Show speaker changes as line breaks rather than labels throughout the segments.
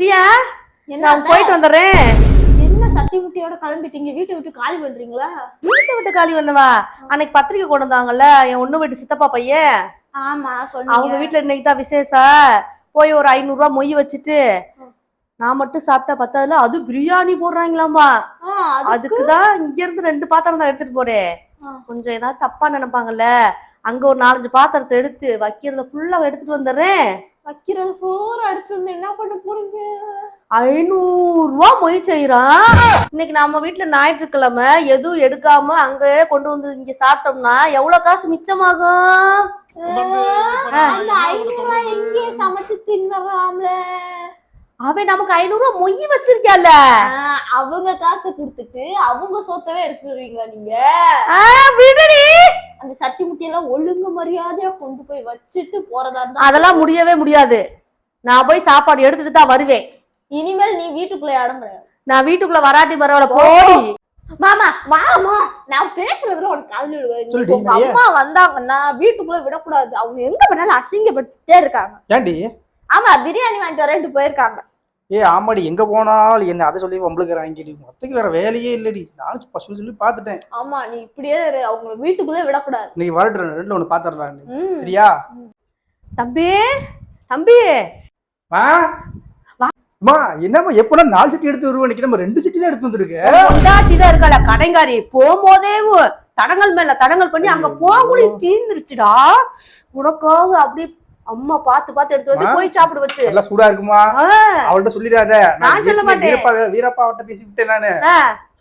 பிரியா
என்ன
நான் போயிட்டு வந்துடுறேன்.
என்ன சட்டி முட்டியோட கிளம்பிட்டீங்க? வீட்டை விட்டு காலி பண்றீங்களா?
வீட்டை விட்டு காலி பண்ணுவா. அன்னைக்கு பத்திரிக்கை கொண்டு வந்தாங்கல்ல என் ஒண்ணு வீட்டு சித்தப்பா பையன்.
ஆமா
அவங்க
சொன்னீங்க
வீட்டுல இன்னைக்கு தான் விசேஷா போய் ஒரு ஐநூறு ரூபாய் மொய் வச்சுட்டு நான் மட்டும் சாப்பிட்டா பத்தாதுல அது பிரியாணி போடுறாங்களாமா.
ஆ, அது
அதுக்கு? தான் இங்க இருந்து ரெண்டு பாத்திரம் தான் எடுத்துட்டு போறேன். கொஞ்சம் ஏதாவது தப்பா நினைப்பாங்கல்ல அங்க ஒரு நாலஞ்சு பாத்திரத்தை எடுத்து வைக்கிறத ஃபுல்லா எடுத்துட்டு வந்துடுறேன்.
வைக்கிறது பூரா எடுத்துட்டு வந்து என்ன பண்ண போறீங்க?
ஐநூறு ரூபா மொய் செய்யறான் இன்னைக்கு நம்ம வீட்டுல ஞாயிற்றுக்கிழமை எதுவும் எடுக்காம அங்க கொண்டு வந்து இங்க சாப்பிட்டோம்னா எவ்வளவு காசு மிச்சமாகும்?
சமைச்சு தின்னலாம்ல
அவன் நமக்கு ஐநூறு ரூபா மொய் வச்சிருக்கால
அவங்க காசை கொடுத்துட்டு அவங்க சொத்தவே எடுத்துட்டு வருவீங்களா நீங்க
விடுடி.
அந்த சட்டி முட்டியெல்லாம் ஒழுங்கு மரியாதையா கொண்டு போய் வச்சுட்டு போறதா இருந்தா
அதெல்லாம் முடியவே முடியாது. நான் போய் சாப்பாடு எடுத்துட்டு தான் வருவேன்.
இனிமேல் நீ வீட்டுக்குள்ள இடம் கிடையாது
நான் வீட்டுக்குள்ள வராட்டி பரவாயில்ல போடி.
மாமா மாமா நான் பேசுறதுல உனக்கு காதுல உங்க. அம்மா வந்தாங்கன்னா வீட்டுக்குள்ள விடக்கூடாது. அவங்க எங்க பண்ணாலும் அசிங்கப்படுத்திட்டே இருக்காங்க.
ஏன்டி?
ஆமா பிரியாணி வாங்கிட்டு வரேன்ட்டு போயிருக்காங்க.
ஏ ஆமாடி எங்க போனாலும் என்ன அதை சொல்லி வம்பளுக்குறாங்கடி மொத்தக்கு வேற வேலையே இல்லடி. நானும் பசு சொல்லி பார்த்துட்டேன்.
ஆமா நீ இப்படியே இரு. அவங்கள வீட்டுக்குள்ளே விடக்கூடாது.
இன்னைக்கு வரட்டு ரெண்டுல ஒண்ணு பாத்துடலாம்
ம்.
சரியா?
தம்பி தம்பி.
ஆ அம்மா என்னம்மா எப்பனா நாலு சிட்டி எடுத்து வருவோம் இன்னைக்கு நம்ம ரெண்டு சிட்டி தான் எடுத்து வந்திருக்கு.
கொண்டாட்டி தான் இருக்காள கடைங்காரி. போகும்போதே தடங்கள் மேல தடங்கள் பண்ணி அங்க போகும்போது தீந்துருச்சுடா. உனக்காக அப்படியே அம்மா பார்த்து பார்த்து எடுத்து வந்து. போய் சாப்பிடு வச்சு
நல்லா சூடா இருக்குமா? அவள்கிட்ட சொல்லிடாத.
நான் சொல்ல மாட்டேன்.
வீரப்பா வீரப்பா அவட்ட பேசி விட்டேன் நானு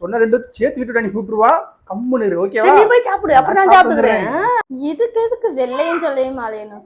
சொன்ன ரெண்டு சேர்த்து விட்டு நீ கூட்டுருவா கம்முன்னு இரு, ஓகேவா
நீ போய் சாப்பிடு. அப்புறம்
நான்
சாப்பிடுறேன்
இதுக்கு எதுக்கு வெள்ளையும் சொல்லையும் மாலையணும்